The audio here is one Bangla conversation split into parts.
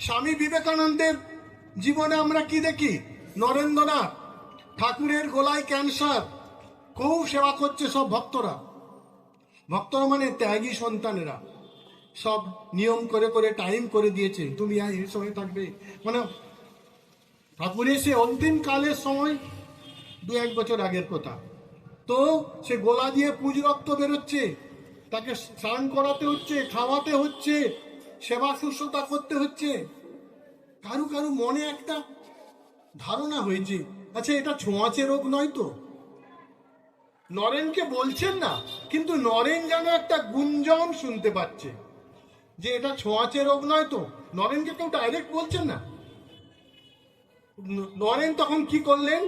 স্বামী বিবেকানন্দের জীবনে আমরা কি দেখি? নরেন্দ্রনাথ ঠাকুরের গোলায় ক্যান্সার। খুব সেবা করছে সব ভক্তরা। ভক্তরা মানে ত্যাগী সন্তানেরা। সব নিয়ম করে করে টাইম করে দিয়েছে। তুমি এই সময় থাকবে। মানে ঠাকুর সে অন্তিম কালের সময় দু এক বছর আগের কথা। তো সে গোলা দিয়ে পুজ রক্ত বেরোচ্ছে। তাকে স্নান করাতে হচ্ছে, খাওয়াতে হচ্ছে। সেবা শুশ্রূষা করতে হচ্ছে। কারু কারু মনে একটা ধারণা হয়েছে। আচ্ছা এটা ছোঁয়াচে রোগ নয় তো? নরেনকে বলছেন না, কিন্তু নরেন যেন একটা গুঞ্জন শুনতে পাচ্ছে যে এটা ছোঁয়াচে রোগ নয় তো? নরেনকে কেউ ডাইরেক্ট বলছেন না? নরেন তখন কি করলেন?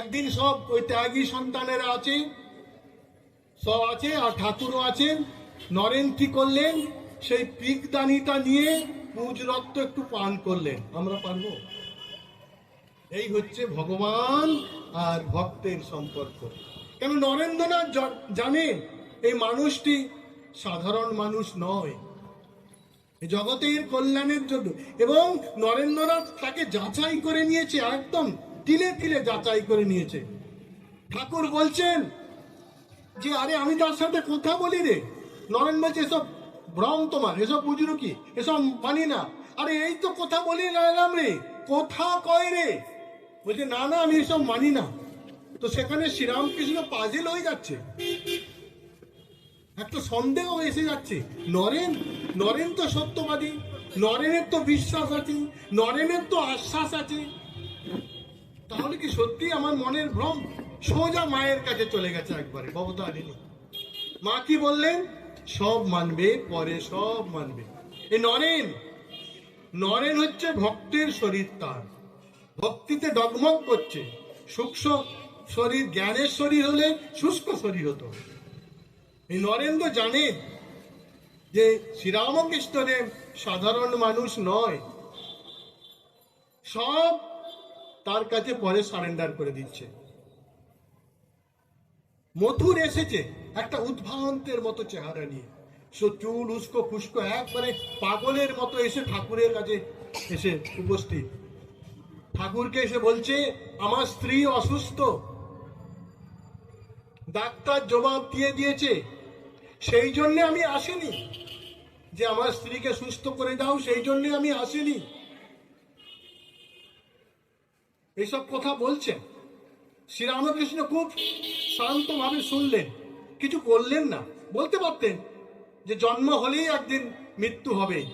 একদিন সব ওই ত্যাগী সন্তানেরা আছে, সব আছে আর ঠাকুরও আছেন। নরেন কি করলেন? সেই পিকদানিটা নিয়ে পুজ রক্ত একটু পান করলেন। আমরা পারব? এই হচ্ছে ভগবান আর ভক্তের সম্পর্ক। কেন নরেন্দ্রনাথ জানেন, এই মানুষটি সাধারণ মানুষ নয়। জগতের কল্যাণের জন্য। এবং নরেন্দ্রনাথ তাকে যাচাই করে নিয়েছে, একদম তিলে তিলে যাচাই করে নিয়েছে। ঠাকুর বলছেন যে, আরে আমি তার সাথে কথা বলি রে। নরেন বলছে, এসব ভ্রম তোমার এসব বুঝলো কি? এসব মানি না। আরে, এই তো কথা বলি এলাম রে। কথা কয় রে? বলছে, না না, আমি এসব মানি না। তো সেখানে শ্রীরামকৃষ্ণ পাজেল হয়ে যাচ্ছে। একটা সন্দেহ এসে যাচ্ছে। নরেন নরেন তো সত্যবাদী, নরেনের তো বিশ্বাস আছে, নরেনের তো আশ্বাস আছে। তাহলে কি সত্যি আমার মনের ভ্রম সোজা মায়ের কাছে চলে গেছে একবারে, ভবতারিণী? মা কি বললেন? সব মানবে, পরে সব মানবে। এই নরেন নরেন হচ্ছে ভক্তের শরীর তার। ভক্তিতে ডগমগ করছে। সূক্ষ্ম শরীর, জ্ঞানের শরীর হলে শুষ্ক শরীর হতো। এই নরেন্দ্র জানে যে শ্রীরামকৃষ্ণদেব সাধারণ মানুষ নয়। সব তার কাছে পরে সারেন্ডার করে দিচ্ছে। মথুর এসেছে একটা উদ্ভাবন্তের মতো চেহারা নিয়ে। সো চুল উস্কো খুস্কো একবারে পাগলের মতো এসে ঠাকুরের কাছে এসে উপস্থিত। ঠাকুরকে এসে বলছে, আমার স্ত্রী অসুস্থ। ডাক্তার জবাব দিয়ে দিয়েছে। সেই জন্যে আমি আসিনি। যে আমার স্ত্রীকে সুস্থ করে দাও, সেই জন্যে আমি আসিনি। এইসব কথা বলছেন শ্রীরামকৃষ্ণ খুব শান্তভাবে শুনলেন। কিছু করলেন না। বলতে পারতেন যে জন্ম হলেই একদিন মৃত্যু হবে।